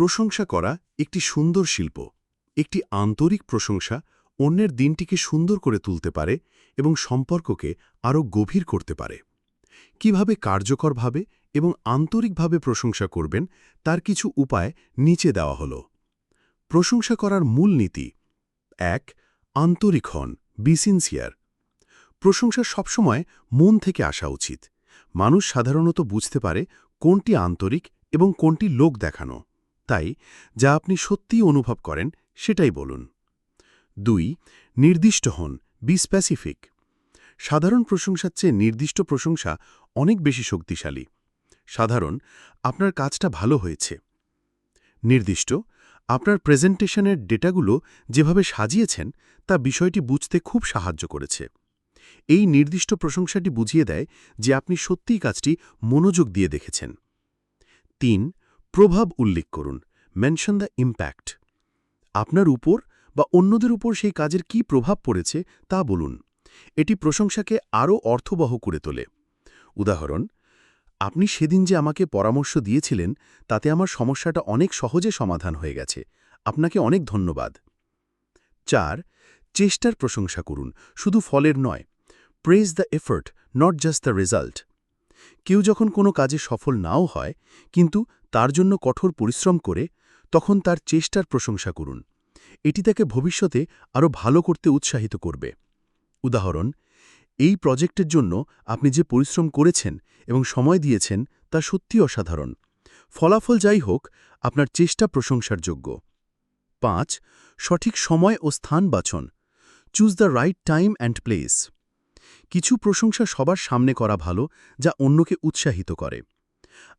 প্রশংসা করা একটি সুন্দর শিল্প, একটি আন্তরিক প্রশংসা অন্যের দিনটিকে সুন্দর করে তুলতে পারে এবং সম্পর্ককে আরও গভীর করতে পারে। কীভাবে কার্যকরভাবে এবং আন্তরিকভাবে প্রশংসা করবেন তার কিছু উপায় নিচে দেওয়া হল। প্রশংসা করার মূল নীতি, এক, আন্তরিক হন বি সিনসিয়ার প্রশংসা সবসময় মন থেকে আসা উচিত। মানুষ সাধারণত বুঝতে পারে কোনটি আন্তরিক এবং কোনটি লোক দেখানো। তাই যা আপনি সত্যিই অনুভব করেন সেটাই বলুন। দুই, নির্দিষ্ট হন বি স্পেসিফিক সাধারণ প্রশংসার চেয়ে নির্দিষ্ট প্রশংসা অনেক বেশি শক্তিশালী। সাধারণ, আপনার কাজটা ভালো হয়েছে। নির্দিষ্ট, আপনার প্রেজেন্টেশনের ডেটাগুলো যেভাবে সাজিয়েছেন তা বিষয়টি বুঝতে খুব সাহায্য করেছে। এই নির্দিষ্ট প্রশংসাটি বুঝিয়ে দেয় যে আপনি সত্যিই কাজটি মনোযোগ দিয়ে দেখেছেন। তিন, প্রভাব উল্লেখ করুন। মেনশন দ্য ইম্প্যাক্ট আপনার উপর বা অন্যদের উপর সেই কাজের কি প্রভাব পড়েছে তা বলুন। এটি প্রশংসাকে আরও অর্থবহ করে তোলে। উদাহরণ, আপনি সেদিন যে আমাকে পরামর্শ দিয়েছিলেন, তাতে আমার সমস্যাটা অনেক সহজে সমাধান হয়ে গেছে। আপনাকে অনেক ধন্যবাদ। চার, চেষ্টার প্রশংসা করুন, শুধু ফলের নয়। Praise the effort not just the result কেউ যখন কোনো কাজে সফল নাও হয়, কিন্তু তার জন্য কঠোর পরিশ্রম করে তখন তার চেষ্টার প্রশংসা করুন। এটি তাকে ভবিষ্যতে আরও ভালো করতে উৎসাহিত করবে। উদাহরণ, এই প্রজেক্টের জন্য আপনি যে পরিশ্রম করেছেন এবং সময় দিয়েছেন তা সত্যি অসাধারণ। ফলাফল যাই হোক, আপনার চেষ্টা প্রশংসার যোগ্য। পাঁচ, সঠিক সময় ও স্থান বাছন। Choose the right time and place. কিছু প্রশংসা সবার সামনে করা ভালো, যা অন্যকে উৎসাহিত করে।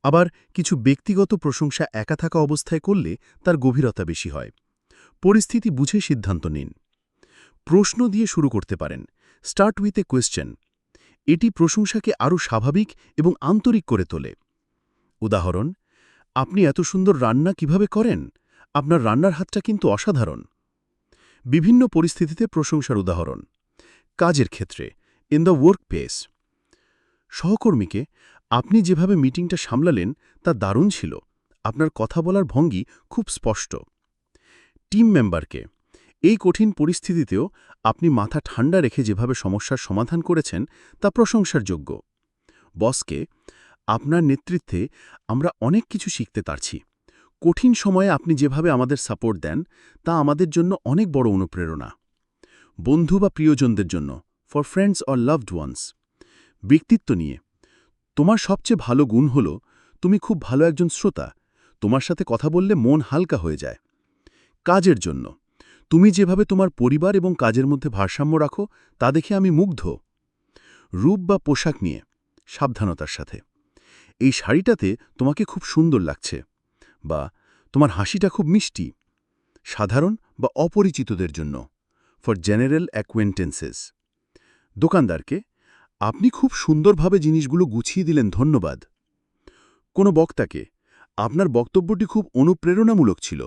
আবার কিছু ব্যক্তিগত প্রশংসা একা থাকা অবস্থায় করলে তার গভীরতা বেশি হয়। পরিস্থিতি বুঝে সিদ্ধান্ত নিন। প্রশ্ন দিয়ে শুরু করতে পারেন। Start with a question. এটি প্রশংসাকে আরও স্বাভাবিক এবং আন্তরিক করে তোলে। উদাহরণ, আপনি এত সুন্দর রান্না কীভাবে করেন? আপনার রান্নার হাতটা কিন্তু অসাধারণ। বিভিন্ন পরিস্থিতিতে প্রশংসার উদাহরণ। কাজের ক্ষেত্রে ইন দ্য ওয়ার্ক পেস সহকর্মীকে আপনি যেভাবে মিটিংটা সামলালেন তা দারুণ ছিল। আপনার কথা বলার ভঙ্গি খুব স্পষ্ট। টিম মেম্বারকে, এই কঠিন পরিস্থিতিতেও আপনি মাথা ঠান্ডা রেখে যেভাবে সমস্যার সমাধান করেছেন তা প্রশংসার যোগ্য বসকে, আপনার নেতৃত্বে আমরা অনেক কিছু শিখতে পারছি। কঠিন সময়ে আপনি যেভাবে আমাদের সাপোর্ট দেন, তা আমাদের জন্য অনেক বড় অনুপ্রেরণা। বন্ধু বা প্রিয়জনদের জন্য for friends or loved ones ব্যক্তিত্ব নিয়ে। তোমার সবচেয়ে ভালো গুণ হল, তুমি খুব ভালো একজন শ্রোতা। তোমার সাথে কথা বললে মন হালকা হয়ে যায়। কাজের জন্য। তুমি যেভাবে তোমার পরিবার এবং কাজের মধ্যে ভারসাম্য রাখো, তা দেখে আমি মুগ্ধ। রূপ বা পোশাক নিয়ে, সাবধানতার সাথে। এই শাড়িটাতে তোমাকে খুব সুন্দর লাগছে বা তোমার হাসিটা খুব মিষ্টি, সাধারণ বা অপরিচিতদের জন্য ফর জেনারেল অ্যাকোয়েন্টেন্সেস দোকানদারকে আপনি খুব সুন্দরভাবে জিনিসগুলো গুছিয়ে দিলেন ধন্যবাদ। কোনো বক্তাকে আপনার বক্তব্যটি খুব অনুপ্রেরণামূলক ছিল।